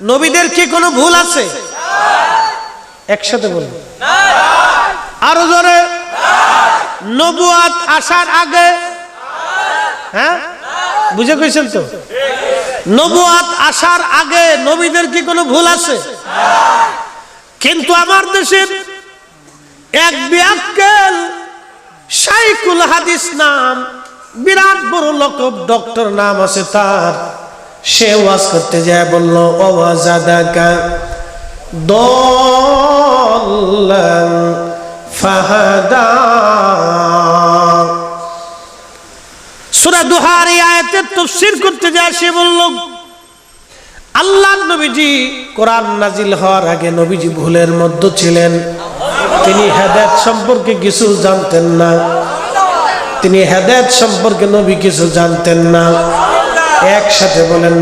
নবীদের কি কোনো ভুল আছে? একসাথে বলুন। আরও জোরে। নবুয়াত আসার আগে। হ্যাঁ? বুঝে কইছেন তো? নবুয়াত আসার আগে নবীদের কি কোনো ভুল আছে? কিন্তু আমার দেশের এক বিয়াক্কেল সাইকুল হাদিস নাম বিরাট বড় লকব ডক্টর নাম আছে তার। সে ওয়াজ করতে যায় বলল ওয়াজাদাকা দল্লান ফাহাদা। সূরা দুহার এই আয়াতের তাফসীর করতে যায়, সে বলল আল্লাহ নবীজি কোরআন নাজিল হওয়ার আগে নবীজি ভুলের মধ্যে ছিলেন। তিনি হেদায়েত সম্পর্কে কিছু জানতেন না। তিনি হেদায়েত সম্পর্কে নবী কিছু জানতেন না। একসাথে বলেন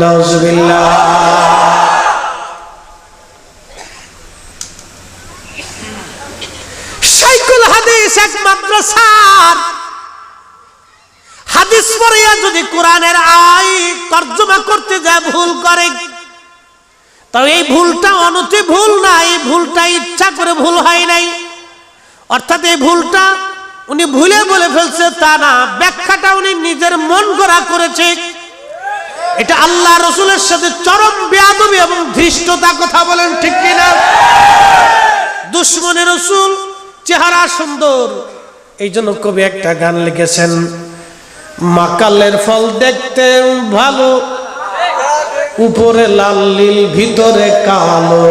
যায়, ভুল করে। তবে এই ভুলটা ভুল এই ভুলটা ইচ্ছা করে ভুল হয় নাই। অর্থাৎ এই ভুলটা উনি ভুলে বলে ফেলছে, তা না, ব্যাখ্যাটা উনি নিজের মন করা করেছে। এটা আল্লাহ রসুলের সাথে চরম বেয়াদবি এবং ধৃষ্টতা কথা বলেন, ঠিক কিনা? দুশ্মনের রসুল, চেহারা সুন্দর। এই জন্য কবি একটা গান লিখেছেন, মাকালের ফল দেখতে ভালো, উপরে লাল নীল, ভিতরে কালো।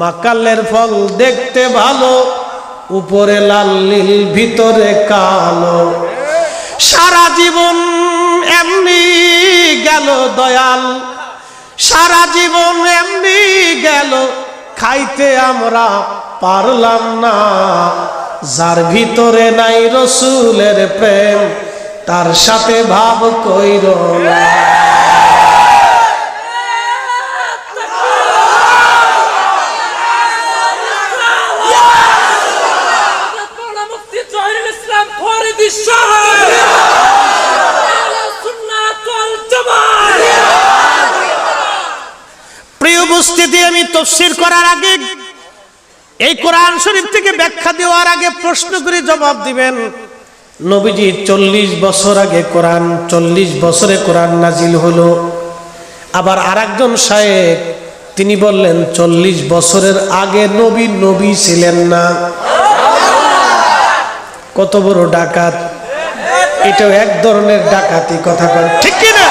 মাকালের ফল দেখতে ভালো, উপরে লাল নীল, ভিতরে কালো। সারা জীবন এমনি গেল দয়াল। সারা জীবন এমনি গেল, খাইতে আমরা পারলাম না। যার ভিতরে নাই রসুলের প্রেম, তার সাথে ভাব কইর না। তফসির করার আগে, এই কোরআন শরীফ থেকে ব্যাখ্যা দেওয়ার আগে প্রশ্ন করে জবাব দিবেন, নবীজি চল্লিশ বছর আগে কোরআন, চল্লিশ বছরে কোরআন নাজিল হলো। আবার আরেকজন সাহেব তিনি বললেন, চল্লিশ বছরের আগে নবী নবী ছিলেন না। কত বড় ডাকাত। এটাও এক ধরনের ডাকাতি, কথা কন, ঠিক কিনা?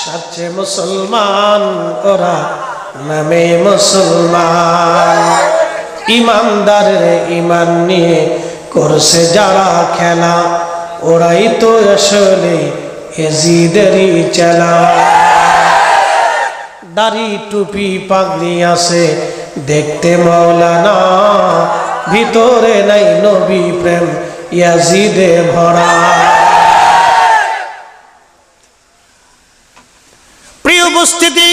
সাচ্ছে মুসলমান ওরা নামে মুসলমান। ইমানদারের ইমান নিয়ে করছে যারা খেলা, ওরাই তো আসলে এজিদেরই চেলা। দাড়ি টুপি পাগড়ি আছে, দেখতে মৌলানা, ভিতরে নাই নবী প্রেম, ইয়াজিদে ভরা প্রিয় উপস্থিতি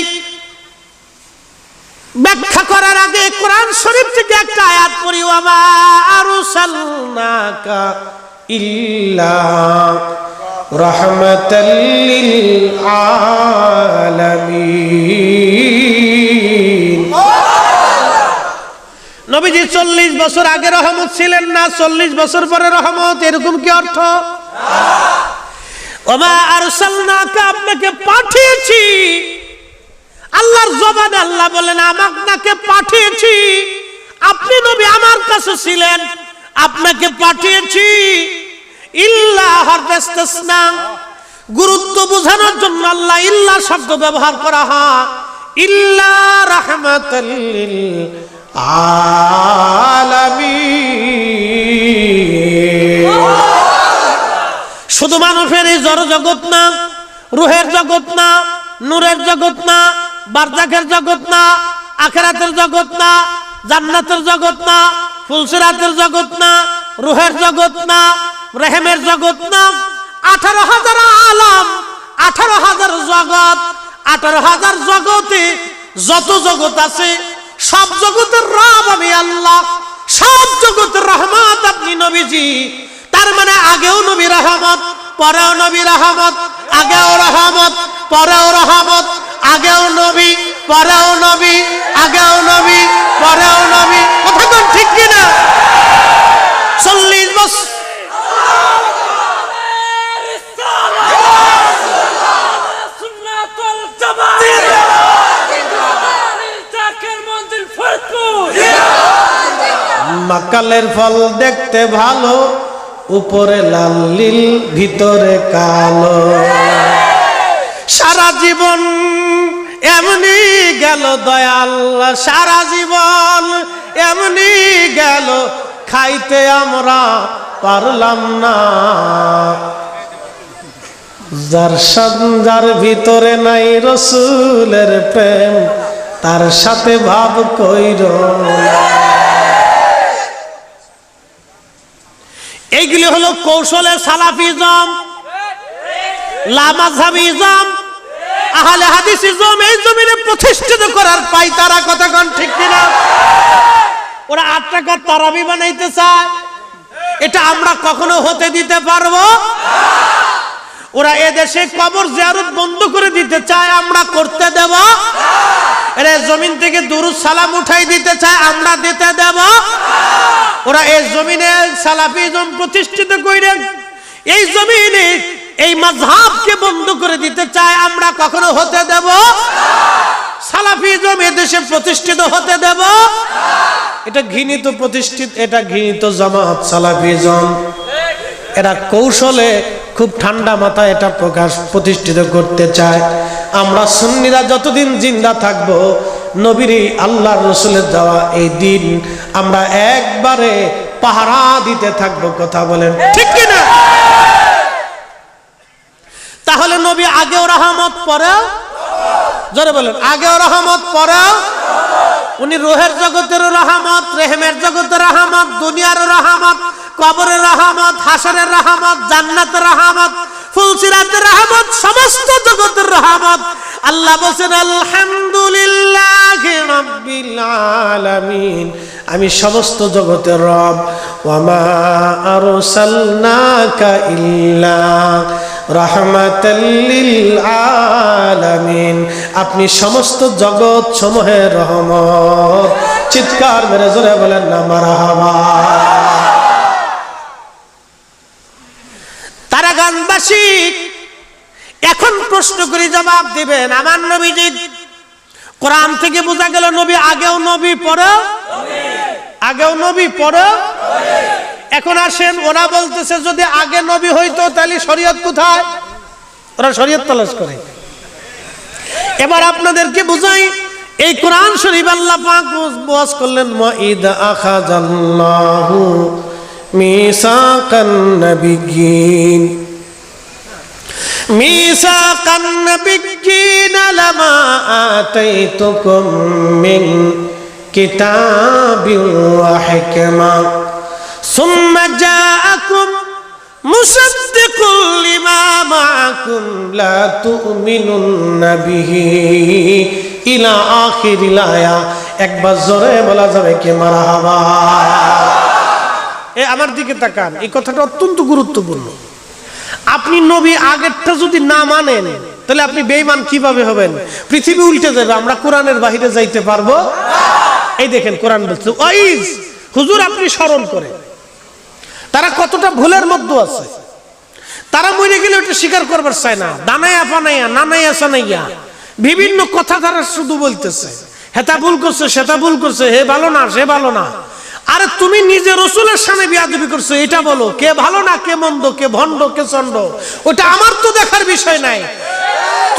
ব্যাখ্যা করার আগে কোরআন শরীফ থেকে একটা আয়াত পড়ি আমা আরসালনাকা ইল্লা রাহমাতাল লিল আলামিন। নবীজি চল্লিশ বছর আগে রহমত ছিলেন না, চল্লিশ বছর পরে রহমত, এরকম কি অর্থ? ওমা আরসালনাকা, আপনাকে পাঠিয়েছি আল্লাহ বলেন, আমাকে পাঠিয়েছি। আপনি নবী আমার কাছে ছিলেন, আপনাকে পাঠিয়েছি। গুরুত্ব বোঝানোর জন্য আল্লাহ ইল্লা শব্দ ব্যবহার করা হয়। ইল্লা রাহমাতাল লিল শুধু মানুষের এই জড় জগৎ না, রুহের জগৎ না, নূরের জগৎ না বারজাকের জগৎ না, আখেরাতের জগৎ না, জান্নাতের জগৎ না, ফুলসিরাতের জগৎ না, রুহের জগৎ না, রেহেমের জগৎ না। আঠারো হাজার আলাম, আঠারো হাজার জগৎ, আঠারো হাজার জগতে যত জগৎ আছে, সব জগতের রব আমি আল্লাহ, সব জগতের রহমত আপনি নবীজি। তার মানে আগেও নবী রহমত, পরেও নবী রহমত, আগেও রহমত, পরেও রহমত। আগেও নবী, পরেও নবী, আগেও নবী, পরেও নবী। কথা কোন ঠিক কিনা? চল্লিশ বছর। মাকালের ফল দেখতে ভালো, উপরে লাল লীল ভিতরে কালো। সারা জীবন এমনি গেল দয়াল, সারা জীবন এমনি গেল, খাইতে আমরা পারলাম না। যার সাদ- যার ভিতরে নাই রসুলের প্রেম, তার সাথে ভাব কইর এইগুলি হলো কৌশলের সালাফিজম। লামাজাবিজম আহলে হাদিসিজম এই জমিনে প্রতিষ্ঠিত করার পাই তারা কতক্ষণ ঠিক ওরা বানাইতে চায়। এটা আমরা কখনো হতে দিতে পারব? ওরা কবর জিয়ারত বন্ধ করে দিতে চায়, আমরা করতে দেব। এরা জমিন থেকে দুরুদ সালাম উঠাই দিতে চায়, আমরা দিতে দেব। ওরা এই জমিনে সালাফিজম প্রতিষ্ঠিত করে এই জমিনে এই মাঝহাবকে বন্ধ করে দিতে চায় আমরা কখনো হতে দেব? সালাফিজম এদেশে প্রতিষ্ঠিত হতে দেব? এটা ঘৃণিত প্রতিষ্ঠিত, এটা ঘৃণিত জামাত সালাফিজম এরা কৌশলে খুব ঠান্ডা মাথায় এটা প্রকাশ, প্রতিষ্ঠিত করতে চায়। আমরা সুন্নিরা যতদিন জিন্দা থাকব, নবীর আল্লাহ রসুলের দেওয়া এই দিন, আমরা একবারে পাহারা দিতে থাকব, কথা বলেন। ঠিক কিনা? তাহলে নবী আগেও রহমত পরে জোরে বলেন, আগেও রহমত পরে উনি রোহের জগতের রহমত, রেহেমের জগতের রহমত, দুনিয়ার রহমত, কবরের রহমত, হাসরের রহমত, জান্নাতের রহমত, ফুলসিরাতের রহমত, সমস্ত জগতের রহমত। আল্লাহ বলছেন, আলহামদুলিল্লাহ রাব্বিল আলামিন। আমি সমস্ত জগতের রব। ওয়ামা আরসালনাকা ইল্লা আলামিন। আপনি সমস্ত জগৎ সমূহের রহমত। চিৎকার মেরে জোরে বলেন, না, মারহাবা। তারা এখন প্রশ্ন করে জবাব দিবেন, আমার নবীজি, কোরআন থেকে বোঝা গেল নবী আগেও নবী পরে আগেও নবী পরে এখন আসেন, ওরা বলতেছে, যদি আগে নবী হইতো, তাহলে শরীয়ত কোথায়? ওরা শরীয়ত তালাশ করে। এবার আপনাদেরকে বুঝাই, এই কোরআন শরীফ আল্লাহ পাক ওয়াজ করলেন মাইদ আখাযাল্লাহু মিসাকান নাবিয়িন মিসাকান নাবিয়িন লামা আতাইতুকুম মিন কিতাবিন ওয়া হিকমা ثم جاءكم مصدق لما معكم لا تؤمنن به إلى آخر الآية একবার জোরে বলা যাবে কি মারাহাবা এ আমার দিকে তাকান এই কথাটা অত্যন্ত গুরুত্বপূর্ণ আপনি নবী আগেরটা যদি না মানেন তাহলে আপনি বেঈমান কিভাবে হবেন পৃথিবী উল্টে যাবে আমরা কোরআনের বাহিরে যাইতে পারবো এই দেখেন কোরআন বলছে ওয়াইজ হুজুর আপনি স্মরণ করেন তারা কতটা ভুলের মধ্যে আছে? তারা মরে গেলে ওটা স্বীকার করবার চায় না। দানাইয়া পানাইয়া নানাইয়া সানাইয়া। বিভিন্ন কথা তারা শুধু বলতেছে। হেতা ভুল করছে সেটা ভুল করছে, হে ভালো না, সে ভালো না। আরে তুমি নিজে রসুলের সামনে বিয়াদবি করছ, এটা বলো, কে ভালো না, কে মন্দ, কে ভণ্ড, কে চন্ড ওটা আমার তো দেখার বিষয় নাই।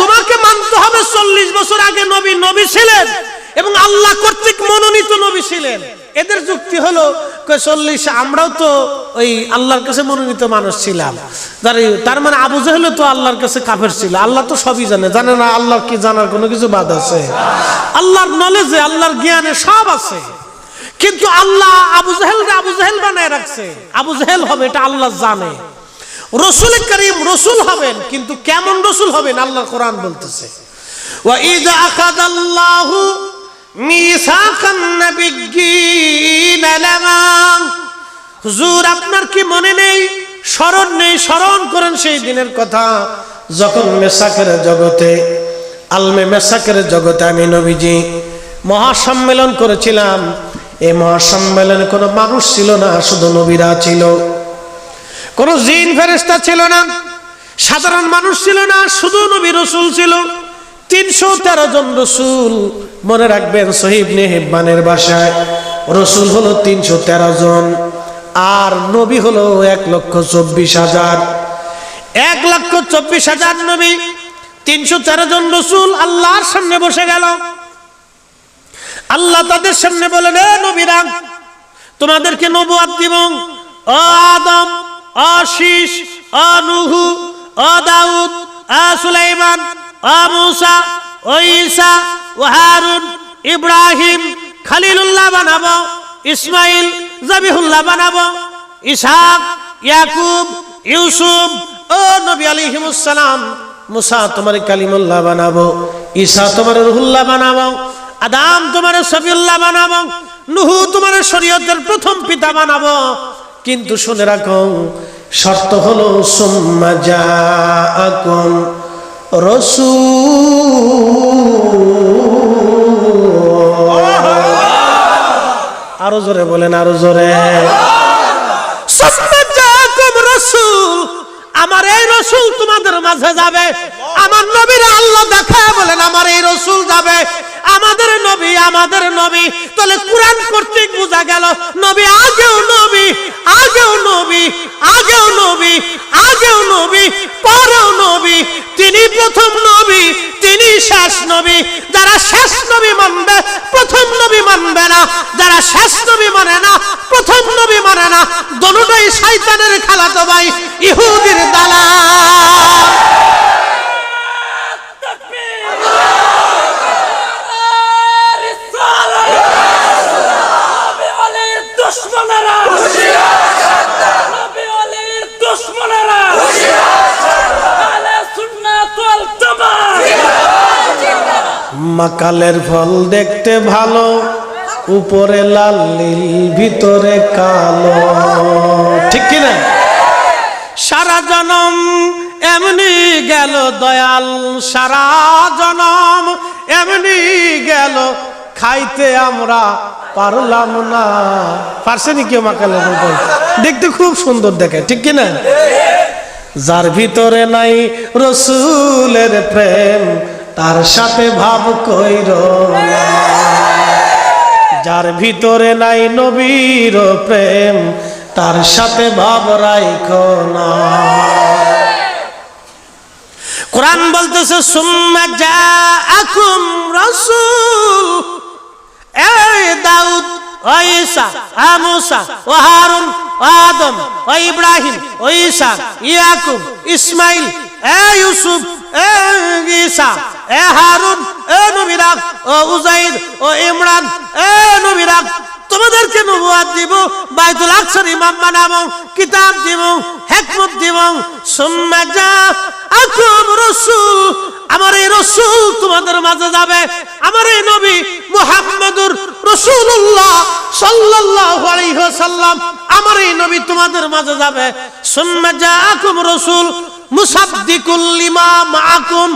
তোমাকে মানতে হবে চল্লিশ বছর আগে নবী নবী ছিলেন এবং আল্লাহ কর্তৃক মনোনীত নবী ছিলেন। এদের যুক্তি হলো চল্লিশ, আমরাও তো ওই আল্লাহর কাছে মনোনীত মানুষ ছিলাম। তার মানে আবু জাহেলও তো আল্লাহর কাছে কাফের ছিল। আল্লাহ তো সবই জানে। জানে না আল্লাহ কি জানার কোনো কিছু বাদ আছে? আল্লাহর নলেজে আল্লাহর জ্ঞানে সব আছে। কিন্তু আল্লাহ আবু জাহেল আবু জাহেল বানায় রাখছে। আবু জাহেল হবে, এটা আল্লাহ জানে। রসুল করিম রসুল হবেন, কিন্তু কেমন রসুল হবেন? আল্লাহ কোরআন বলতেছে। ওয়া ইদ আখাদ আল্লাহু হুজুর, আপনার কি মনে নেই? স্মরণ নেই, স্মরণ করেন সেই দিনের কথা। যখন মেসাকের জগতে, আলমে মেসাকের জগতে আমি নবীজি মহাসম্মেলন করেছিলাম এই মহাসম্মেলনে কোনো মানুষ ছিল না, শুধু নবীরা ছিল। কোন জিন ফেরেস্তা ছিল না, সাধারণ মানুষ ছিল না, শুধু নবী রসুল ছিল। তিনশো তেরো জন রসুল মনে রাখবেন সহিব নেহেবানের বাসায়। রসুল হলো তিনশো তেরো জন, আর নবী হলো এক লক্ষ চব্বিশ হাজার। এক লক্ষ চব্বিশ হাজার নবী, তিনশো তেরো জন রসুল আল্লাহর সামনে বসে গেল। আল্লাহ তাদের সামনে বলেন নবীরা, তোমাদেরকে নবুয়াত দিব। আদম ও শীষ ও নুহু দাউদ ও সুলাইমান ও মুসা, ও ইব্রাহিম, খালিলুল্লাহ বানাবো, ইসমাইল, জাবিহুল্লাহ বানাবো, ইসহাক, ইয়াকুব, ইউসুফ, ও নবী আলাইহিমুসসালাম। মুসা তোমার কালিমুল্লাহ বানাবো, ঈসা তোমার রুহুল্লাহ বানাবো, আদাম তোমার সফিউল্লাহ বানাবো, নুহু তোমার শরীয়তের প্রথম পিতা বানাবো। কিন্তু শুনে রাখো, শর্ত হলো, সুম্মা রাসূল আরও জোরে বলেন, আরও জোরে। আমার এই রসুল তোমাদের মাঝে যাবে। আমার নবীর আল্লাহ দেখায় বলেন, আমার এই রসুল যাবে। আমাদের নবী আমাদের নবী। তাহলে কোরআন কর্তৃক বোঝা গেল, নবী আগেও নবী। আগেও নবী আগেও নবী আগেও নবী, পরেও নবী, তিনি প্রথম নবী, তিনি শেষ নবী, যারা শেষ নবী মানবে, প্রথম নবী মানবে না, যারা শেষ নবী মানে না, প্রথম নবী মানে না, দনুটাই শয়তানের খালাতো ভাই, ইহুদির দালা নবী আলীর দুশ্মনেরা নবী আলীর দুশ্মনেরা আহলে সুন্নাত ওয়াল জামাত মাকালের ফল দেখতে ভালো, উপরে লাল, নীল, ভিতরে কালো। ঠিক কি না? সারা জনম এমনি গেল দয়াল, সারা জনম এমনি গেল, খাইতে আমরা পারলাম না। পারছেনি কেউ মাকালের উপর দেখতে খুব সুন্দর দেখে, ঠিক কি না? যার ভিতরে নাই রসুলের প্রেম তার সাথে ভাব কইর। যার ভিতরে নাই নবীর প্রেম, তার সাথে ভাব রাইখ না কোরআন বলতেছে, সুম্মা জাআকুম রাসূল এই দাউদ ও ঈসা ও মুসা, ও হারুন, ও আদম, ও ইব্রাহিম, ও ঈসা, ইয়াকুব, ইসমাইল, এ ইউসুফ, এ ঈসা, এ হারুন, এ নবীরা ও উজাইদ ও ইমরান, এ নবীরা তোমাদেরকে নবুয়াত দিব? বাইতুল আকসার ইমাম বানাবো, কিতাব দিব, হিকমত দিব। সুম্মা যা আকুম রাসূল। আমার এই রসুল তোমাদের মাঝে যাবে। আমার এই নবী মুহাম্মদুর রসুল্লাহ সাল্লাল্লাহু আলাইহি ওয়াসাল্লাম। আমার এই নবী তোমাদের মাঝে যাবে। সুম্মা জাআকুম রাসূল। মুসাদ্দিকুল লিমা মাআকুম।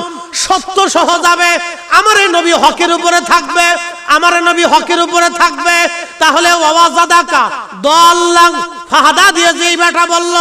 সত্য সহ যাবে। আমার এই নবী হকের উপরে থাকবে। আমার নবী হকের উপরে থাকবে, তাহলে ওয়াজাদাকা দল্লাং ফাহাদা দিয়ে যে এই বেটা বলল,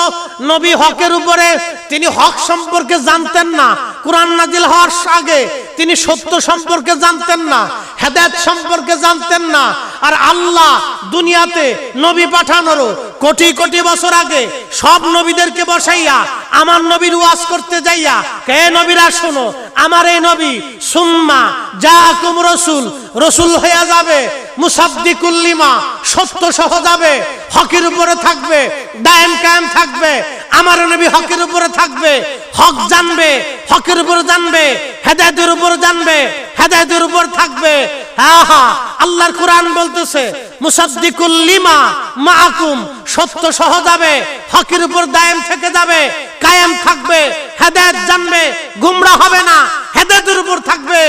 নবী হকের উপরে তিনি হক সম্পর্কে জানতেন না, কোরআন নাজিল হওয়ার আগে তিনি সত্য সম্পর্কে জানতেন না, হেদায়েত সম্পর্কে জানতেন না, আর আল্লাহ দুনিয়াতে নবী পাঠানোরও কোটি কোটি বছর আগে সব নবীদেরকে বসাইয়া আমার নবীর ওয়াজ করতে যাইয়া, কে নবীরা শোনো, আমার এই নবী সুম্মা যা জাকুম রসুল রসুল হইয়া যাবে মুসাদ্দিকুল্লিমা সত্য সহ যাবে, হকের উপরে থাকবে, দায়েম কায়েম থাকবে, আমার নবী হকের উপরে থাকবে, হক জানবে, হকের উপরে জানবে, হেদায়েতের উপর জানবে, হেদায়েতের উপর থাকবে। হ্যাঁ আল্লাহর কোরআন বলতেছে, মুসাদ্দিকুল লিমা মাআকুম সত্য সহ যাবে, হকের উপর দায়েম থেকে যাবে, কায়েম থাকবে, হেদায়েত জানবে গুমরা হবে না, হেদায়েতের উপর থাকবে।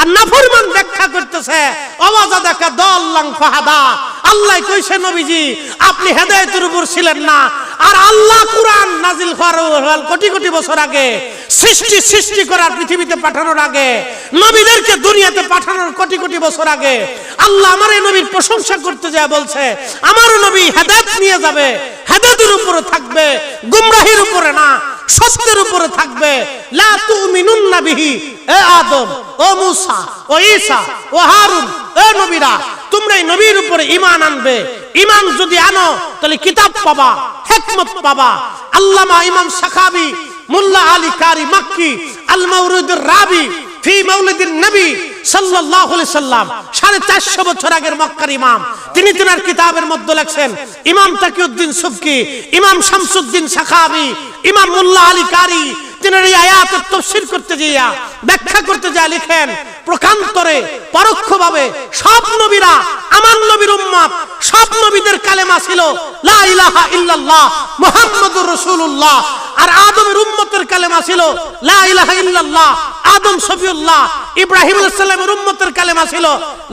আর নাফরমান ব্যাখ্যা করতেছে অবাজা দেখা দল্লাং ফাহাদা আল্লাহ কইছে নবীজি, আপনি হেদায়েতের উপর ছিলেন না আর আল্লাহ কোরআন নাজিল হওয়ার কোটি কোটি বছর আগে সৃষ্টি সৃষ্টি করার পৃথিবীতে পাঠানোর আগে, নবীদেরকে দুনিয়াতে পাঠানোর কোটি কোটি বছর আগে আল্লাহ আমার এই নবীর প্রশংসা করতে যায় বলছে আমার নবী হেদায়ত নিয়ে যাবে, হেদায়তের উপরে থাকবে, গুমরাহির উপরে না। সত্যের উপরে থাকবে। লা এ আদম, ও মুসা, ও ঈসা, ও হারুন, এ নবীরা তোমরা এই নবীর উপরে ঈমান আনবে। ঈমান যদি আনো, তাহলে কিতাব পাবা, হিকমত পাবা। আল্লামা ইমাম সাখাবি মুল্লা আলী কারি মাক্কি আল মাউরুদুর রাবি, ফি মাউলিদিন নবী সাল্লাম, সাড়ে চারশো বছর আগের মক্কার ইমাম। তিনি তিনার কিতাবের মধ্যে লেখছেন, ইমাম তাকিউদ্দিন সুফকি, ইমাম শামসুদ্দিন সাখাবি, ইমাম মুল্লা আলী কারি তিনার এই আয়াতের তফসির করতে যাইয়া, ব্যাখ্যা করতে যা লিখেন, প্রকান্তরে, পরোক্ষভাবে সব নবীরা আমার নবীর উম্মত, সব নবীদের কালেমা ছিল, লা ইলাহা ইল্লাল্লাহ মুহাম্মাদুর রাসূলুল্লাহ। আর আদমের উম্মতের কালেমা ছিল, লা ইলাহা ইল্লাল্লাহ আদম সফিউল্লাহ ইব্রাহিম আলাইহিস সালামের উম্মতের কালেমা ছিল,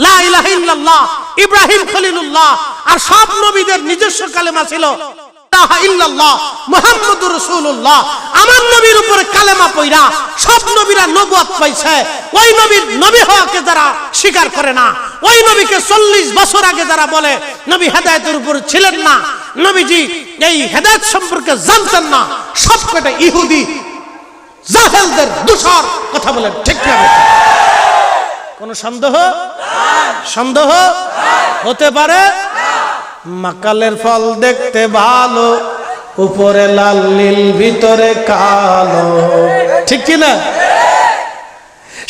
লা ইলাহা ইল্লাল্লাহ ইব্রাহিম খলিলুল্লাহ। আর সব নবীদের নিজস্ব কালেমা ছিল ইলাহা ইল্লাল্লাহ, মুহাম্মাদুর রাসূলুল্লাহ। আমার নবীর উপরে কালেমা পয়রা সব নবীরা নবুয়ত পাইছে। ওই নবীর নবী হওয়াকে যারা স্বীকার করে না, ওই নবীকে 40 বছর আগে যারা বলে, নবী হেদায়েতের উপর ছিলেন না, নবীজি এই হেদায়েত সম্পর্কে জানতেন না সব কটা ইহুদি জাহেলদের কথা বলেন, ঠিক না সন্দেহ? সন্দেহ? হতে পারে। মাকালের ফল দেখতে ভালো, উপরে লাল নীল, ভিতরে কালো। ঠিক কি না?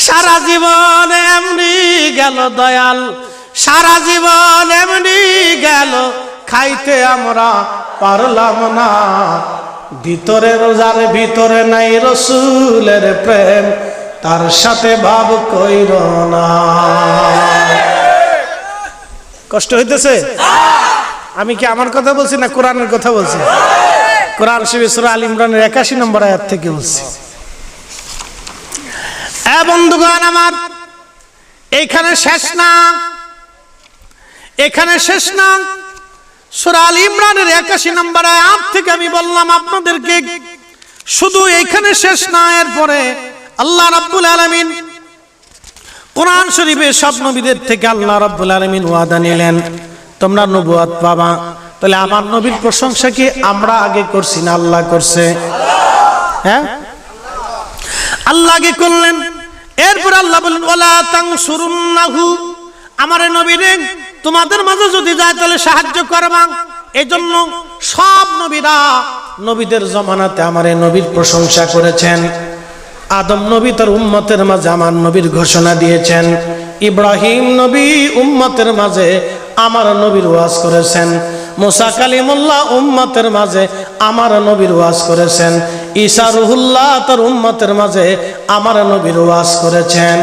সারা জীবন এমনি গেল দয়াল, সারা জীবন এমনি গেল, খাইতে আমরা পারলাম না। ভিতরে রোজার, ভিতরে নাই রসুলের প্রেম, তার সাথে ভাব কইর না। কষ্ট হইতেছে? আমি কি আমার কথা বলছি না কোরআনের কথা বলছি? কোরআন শিবে সুরা আল ইমরানের একাশি নম্বর আয়াত থেকে বলছি। বন্ধুগণ আমার এইখানে শেষ না, এখানে শেষ না। সুরা আল ইমরানের একাশি নম্বর আয়াত থেকে আমি বললাম আপনাদেরকে, শুধু এইখানে শেষ না, এরপরে আল্লাহ রাব্বুল আলামিন কোরআন শরীফে সব নবীদের থেকে আল্লাহ রাব্বুল আলামিন ওয়াদা নিলেন। তোমরা নবুয়ত পাবা। তাহলে আমার নবীর প্রশংসা কি আমরা আগে করছি না আল্লাহ করছে? হ্যাঁ? আল্লাহ আগে করলেন। এরপর আল্লাহ বলেন ওলা তাংসুরুন্নাহু আমার নবীরে তোমাদের মাঝে যদি যায় তাহলে সাহায্য করবা। এই জন্য সব নবীরা নবীদের জমানাতে আমার নবীর প্রশংসা করেছেন। আদম নবী তার উম্মতের মাঝে আমার নবীর ঘোষণা দিয়েছেন। ইব্রাহিম নবী উম্মতের মাঝে আমার নবীর ওয়াজ করেছেন। মুসা কালিমুল্লাহ উম্মতের মাঝে আমার নবীর ওয়াজ করেছেন। ঈসা রুহুল্লাহ তার উম্মতের মাঝে আমার নবীর ওয়াজ করেছেন।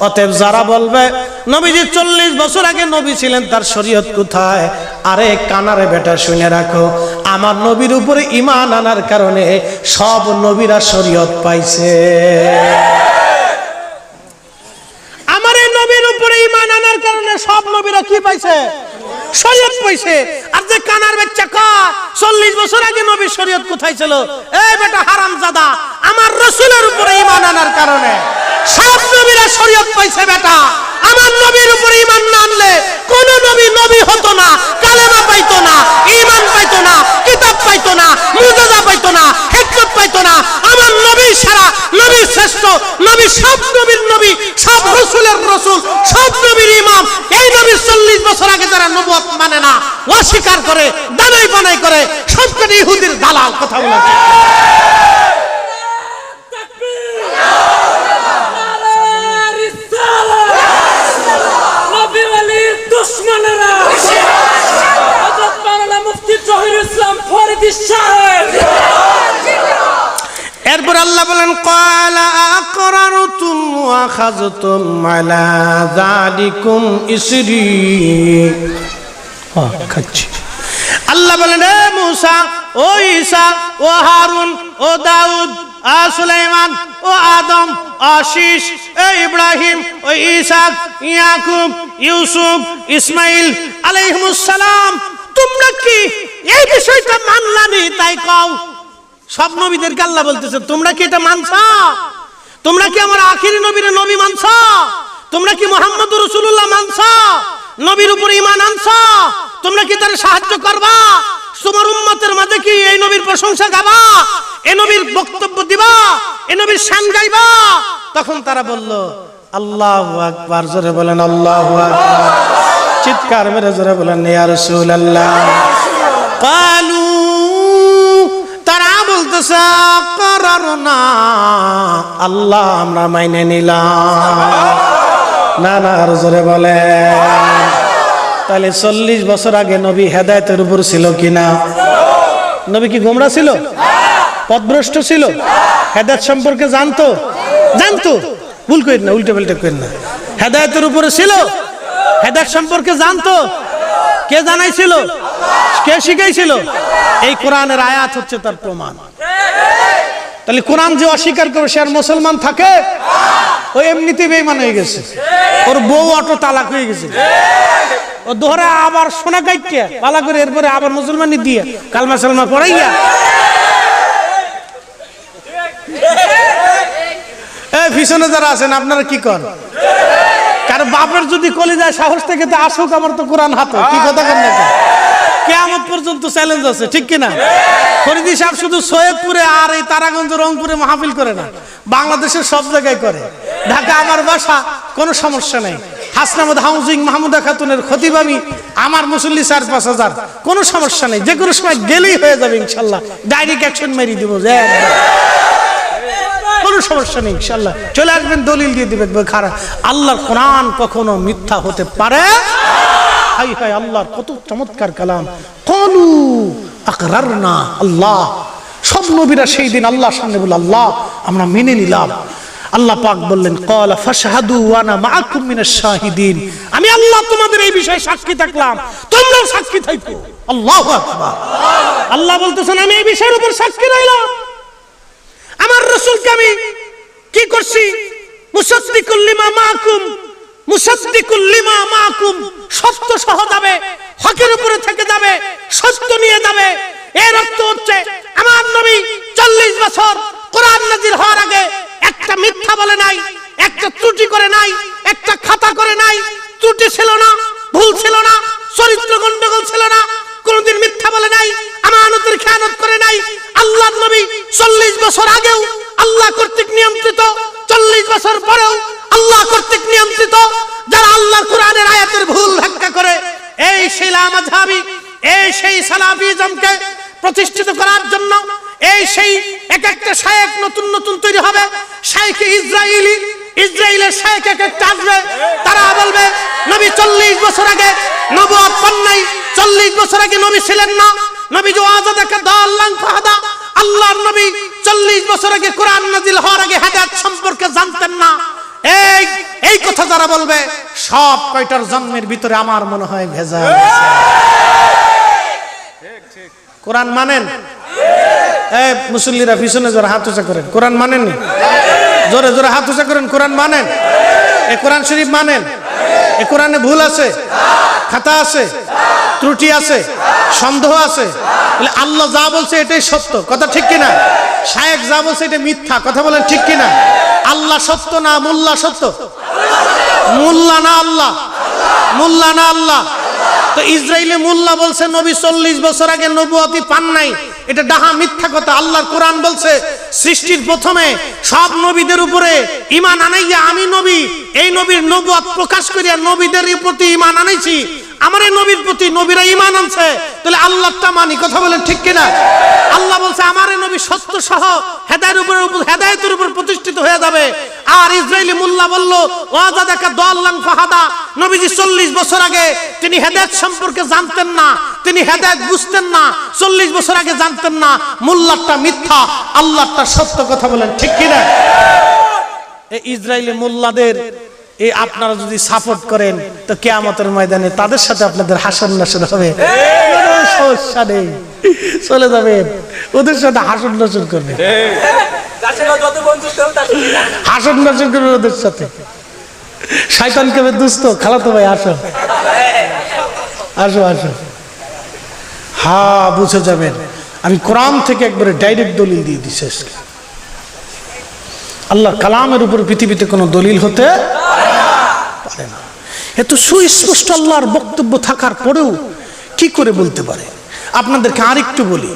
অতএব যারা বলবে, নবীজি, চল্লিশ বছর আগে নবী ছিলেন, তার শরীয়ত কোথায়? আরে, কানারে বেটা, শুনে রাখো। আমার নবীর উপরে ইমান আনার কারণে সব নবীরা শরীয়ত পাইছে আমার এই নবীর উপরে ইমান আনার কারণে সব নবীরা কি পাইছে? শরীয়ত পাইছে। আর যে কানার বাচ্চা কয়, চল্লিশ বছর আগে নবীর শরীয়ত কোথায় ছিল? এই বেটা হারাম জাদা আমার রসুলের উপরে ইমান আনার কারণে। সব নবীরা শরীয়ত পাইছে বেটা। আমার নবীর উপরে ইমান না আনলে কোন নবী নবী হতো না, কালেমা পাইতো না ইমান পাইতো না, কিতাব পাইতো না, মুজাজা পাইতো না। পাইতো না। আমার নবী সারা, নবী শ্রেষ্ঠ, নবী সব নবীর নবী, সব রসুলের রসুল, সব নবীর ইমাম। এই নবীর চল্লিশ বছর আগে যারা নবুয়ত মানে না, অস্বীকার করে দানাই বানাই করে সবকটি ইহুদির দালাল কথা বলে। কয়লা ইসরি। খাচ্ছি। আল্লাহ বলেন মুসা, ও ঈসা, ও হারুন, ও দাউদ সুলাইমান, ও আদম, আশিস, এ ইব্রাহিম, ও ইসাক ইয়াকুব, ইউসুফ, ইসমাইল আলাইহিমুস সালাম। তোমরা কি এই বিষয়টা মানলানি তাই কও? সব নবীদেরকে আল্লাহ বলতেছে, তোমরা কি এটা মানছ? তোমরা কি আমার আখিরি নবীর নবী মানছ? তোমরা কি মোহাম্মদ রসুল্লাহ মানছ? নবীর উপর ইমান আনছ? তোমরা কি তার সাহায্য করবা? তোমার উম্মতের মাঝে কি এই নবীর প্রশংসা গাবা? এ নবীর বক্তব্য দিবা? এ নবীর শান গাইবা? তখন তারা বলল, আল্লাহ আকবার। জোরে বলেন, আল্লাহ আকবার। চিৎকার মেরে জোরে বলেন, ইয়া রাসূলুল্লাহ। কালু তারা বলতেছে, করার না। আল্লাহ আমরা মাইনে নিলাম। না না জোরে বলে। তাহলে চল্লিশ বছর আগে নবী হেদায়তের উপর ছিল কিনা? নবী কি গোমরা ছিল? পথভ্রষ্ট ছিল? হেদায়ত সম্পর্কে জানতো? জানতো। ভুল করেন না, উল্টে পাল্টে করেন না। হেদায়তের উপরে ছিল? হেদায়ত সম্পর্কে জানতো? কে জানাইছিল? কে শিখাইছিল? এই কোরআনের আয়াত হচ্ছে তার প্রমাণ। তাহলে কোরআন যে অস্বীকার করে সে আর মুসলমান থাকে? ও এমনিতে বেইমান হয়ে গেছে। ওর বউ অটো তালাক হয়ে গেছে। ও দোহরা আবার সোনা পালা করে এরপরে আবার মুসলমানি দিয়ে কালমা সালমা পড়াইয়া। এই পিছনে যারা আছেন, আপনারা কি কর কারণ বাপের যদি কলিজায় সাহস থেকে, তো আসুক, আমার তো কোরআন হাতে, কি কথা কেন? কেয়ামত পর্যন্ত চ্যালেঞ্জ আছে, ঠিক কিনা? ফরিদি সাহেব শুধু সৈয়দপুরে আর এই তারাগঞ্জ, রংপুরে মাহফিল করে না, বাংলাদেশের সব জায়গায় করে। ঢাকা আমার বাসা, কোনো সমস্যা নেই। হাসনামদ হাউজিং মাহমুদা খাতুনের খতিব আমি, আমার মুসল্লি চার পাঁচ হাজার, কোনো সমস্যা নেই। যে কোনো সময় গেলেই হয়ে যাবে ইনশাল্লাহ। ডাইরেক্ট অ্যাকশন মেরি দিব কোনো সমস্যা নেই ইনশাল্লাহ। চলে আসবেন, দলিল দিয়ে দিবেন খারাপ আল্লাহর কোরআন কখনো মিথ্যা হতে পারে হাই হাই আল্লাহর কত চমৎকার কালাম। কলু আকরারনা আল্লাহ। সব নবীরা সেই দিন আল্লাহর সামনে বলে আল্লাহ, আমরা মেনে নিলাম। আল্লাহ পাক বললেন কলা ফাশহাদু ওয়ানা মাআকুম মিনাশ শাহিদিন। আমি আল্লাহ তোমাদের এই বিষয়ে সাক্ষী থাকলাম। তোমরাও সাক্ষী থাকো। আল্লাহু আকবার। আল্লাহ বলতেছেন, আমি এই বিষয়ের উপর সাক্ষী রইলাম। আমার রসুলকে আমি কি করছি? মুসাদ্দিকুল লিমা মাকুম মুসাদ্দিকুল লিমা মাকুম, সত্য সহ যাবে, হকের উপরে থেকে যাবে, সত্য নিয়ে যাবে। এর অর্থ হচ্ছে, আমার নবী চল্লিশ বছর কোরআন নাজির হওয়ার আগে একটা মিথ্যা বলে নাই, একটা ত্রুটি করে নাই, একটা খাতা করে নাই, ত্রুটি ছিল না, ভুল ছিল না, চরিত্র গন্ডগোল ছিল না, কোনদিন মিথ্যা বলে নাই, আমানতের খেয়ানত করে নাই। আল্লাহ নবী চল্লিশ বছর আগেও আসবে তারা বলবে নবী চল্লিশ বছর আগে নবুয়াত পান নাই চল্লিশ বছর আগে নবী ছিলেন না। নবী যে আজাদাকে দাল্লাং ফাহাদা আল্লাহর নবী চল্লিশ বছর আগে কোরআন নাজিল হওয়ার আগে হেদায়েত সম্পর্কে জানতেন না। এই এই কথা যারা বলবে সব কয়টার জন্মের ভিতরে আমার মনে হয় ভেজা কোরআন মানেন? মুসল্লিরা পিছনে জোরে হাত উঁচা করেন কোরআন মানেননি? জোরে জোরে হাত উঁচা করেন, কোরআন মানেন। এ কোরআন শরীফ মানেন। এ কোরআনে ভুল আছে। খাতা আছে। ত্রুটি আছে। সন্দেহ আছে। আল্লাহ যা বলছে এটাই সত্য। কথা ঠিক কিনা? শায়েক যা বলছে এটা মিথ্যা। কথা বলেন ঠিক কিনা? আল্লাহ সত্য না মোল্লা সত্য? মোল্লা না আল্লাহ? মোল্লা না আল্লাহ? তো ইসরায়েলি মোল্লা বলছে, নবী চল্লিশ বছর আগে নবুয়তি পান নাই। এটা ডাহা মিথ্যা কথা, আল্লাহর কোরআন বলছে, সৃষ্টির প্রথমে সব নবীদের উপরে ইমান আনাইয়া আমি নবী, এই নবীর নবুয়াত প্রকাশ করিয়া নবীদের প্রতি ইমান আনাইছি। আমার নবীর প্রতি নবীরা ইমান আনছে, তাহলে আল্লাহটা মানি, কথা বলেন ঠিক কিনা? আল্লাহ বলছে, আমার নবী সত্য সহ হেদায়ের উপর হেদায়েতের উপর প্রতিষ্ঠিত হয়ে যাবে। আর ইসরায়েলি মোল্লা বলল ওয়াজা দেখা দল্লাং ফাহাদা। নবীজি চল্লিশ বছর আগে তিনি হেদায়েত সম্পর্কে জানতেন না, তিনি হেদায়েত বুঝতেন না, চল্লিশ বছর আগে জানতেন না, মুল্লারটা মিথ্যা আল্লাহটা সত্য, কথা বলেন ঠিক কিনা? এই ইসরায়েলি মোল্লাদের এই আপনারা যদি সাপোর্ট করেন, তো কেয়ামতের ময়দানে তাদের সাথে আপনাদের হাসন নাসন হবে। চলে যাবেন ওদের সাথে হাসন নাসন করবে। হাসন নাসন করবে ওদের সাথে। শয়তান কেবে দুস্থ খালাতো ভাই, আসো। আসো আসো। হা, বুঝে যাবেন। আমি কোরআন থেকে একবারে ডাইরেক্ট দলিল দিয়ে দিছি আল্লাহ কালামের উপর পৃথিবীতে কোনো দলিল হতে পারে না। এত সুস্পষ্ট আল্লাহর বক্তব্য থাকার পরেও কি করে বলতে পারে? আপনাদেরকে আরেকটু বলি,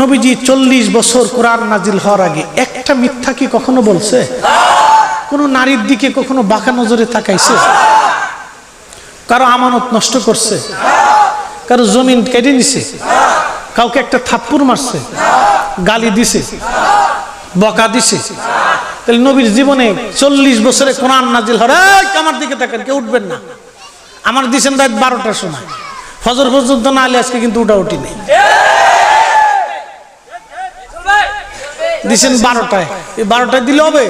নবীজি চল্লিশ বছর কোরআন নাজিল হওয়ার আগে একটা মিথ্যা কি কখনো বলছে? কোনো নারীর দিকে কখনো বাঁকা নজরে তাকাইছে? কারও আমানত নষ্ট করছে? কারও জমিন কেটে নিছে? কাউকে একটা থাপ্পুর মারছে? গালি দিছে? বকা দিছে? তাহলে নবীর জীবনে চল্লিশ বছরে কোরআন নাজিল হরে আমার দিকে তাকান, কেউ উঠবেন না। আমার দিচ্ছেন রাত বারোটার সময়। ফজর তো না আলে আজকে কিন্তু উঠা উঠি নেই। দিচ্ছেন বারোটায়। এই বারোটায় দিলে হবে?